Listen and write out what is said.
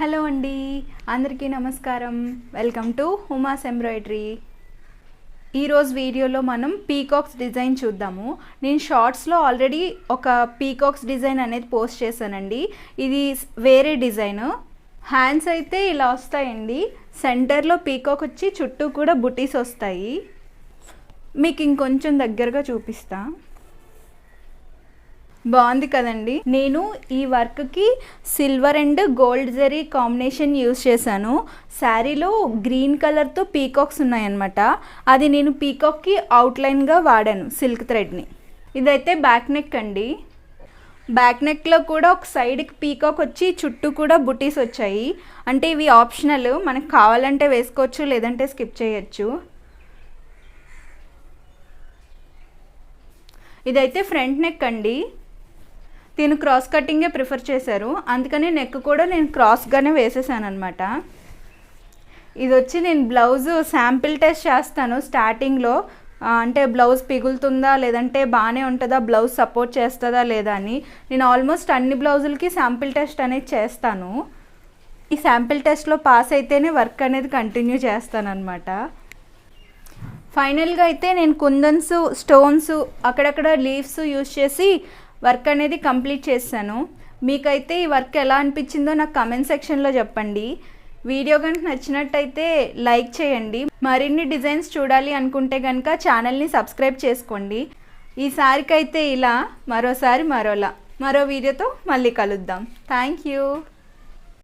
Hello అండి అందరికీ నమస్కారం. Welcome to Huma's embroidery. ఈరోజు వీడియోలో మనం పీకాక్స్ డిజైన్ చూద్దాము. నేను షార్ట్స్లో ఆల్రెడీ ఒక పీకాక్స్ డిజైన్ అనేది పోస్ట్ చేశానండి. ఇది వేరే డిజైన్. హ్యాండ్స్ అయితే ఇలా వస్తాయండి. సెంటర్లో పీకాక్ వచ్చి చుట్టూ కూడా బుటీస్ వస్తాయి. మీకు ఇంకొంచెం దగ్గరగా చూపిస్తాను బాగుంది కదండి. నేను ఈ వర్క్కి silver and gold zari combination use చేశాను. శారీలో గ్రీన్ కలర్తో పీకాక్స్ ఉన్నాయన్నమాట. అది నేను పీకాక్కి అవుట్లైన్గా వాడాను సిల్క్ థ్రెడ్ని. ఇదైతే బ్యాక్ నెక్ అండి. బ్యాక్ నెక్లో కూడా ఒక సైడ్కి పీకాక్ వచ్చి చుట్టూ కూడా బుటీస్ వచ్చాయి. అంటే ఇవి ఆప్షనల్. మనకు కావాలంటే వేసుకోవచ్చు లేదంటే స్కిప్ చేయొచ్చు. ఇదైతే ఫ్రంట్ నెక్ అండి. దీని క్రాస్ కటింగే ప్రిఫర్ చేశారు. అందుకని నెక్ కూడా నేను క్రాస్గానే వేసేసాను అనమాట ఇది వచ్చి నేను బ్లౌజ్ శాంపిల్ టెస్ట్ చేస్తాను స్టార్టింగ్లో అంటే బ్లౌజ్ పిగులుతుందా లేదంటే బాగానే ఉంటుందా బ్లౌజ్ సపోర్ట్ చేస్తుందా లేదా అని. నేను ఆల్మోస్ట్ అన్ని బ్లౌజులకి శాంపిల్ టెస్ట్ అనేది చేస్తాను. ఈ శాంపిల్ టెస్ట్లో పాస్ అయితేనే వర్క్ అనేది కంటిన్యూ చేస్తాననమాట ఫైనల్గా అయితే నేను కుందన్స్ స్టోన్స్ అక్కడక్కడ లీవ్స్ యూజ్ చేసి వర్క్ అనేది కంప్లీట్ చేశాను మీకైతే ఈ వర్క్ ఎలా అనిపించిందో నాకు కమెంట్ సెక్షన్లో చెప్పండి. వీడియో కనుక నచ్చినట్టయితే లైక్ చేయండి. మరిన్ని డిజైన్స్ చూడాలి అనుకుంటే కనుక ఛానల్ని సబ్స్క్రైబ్ చేసుకోండి. ఈసారికైతే ఇలా మరోసారి మరోలా. మరో వీడియోతో మళ్ళీ కలుద్దాం. Thank you